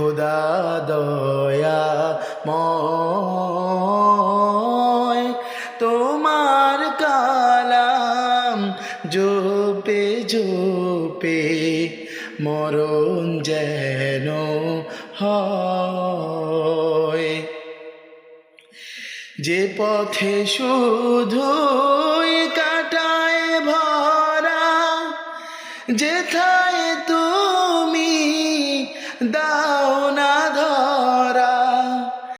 খোদা দয়া ময়, তোমার কালাম জোপে জোপে মরণ যেন হয়। যে পথে শুধুই কাটায় ভরা, যেথায় down.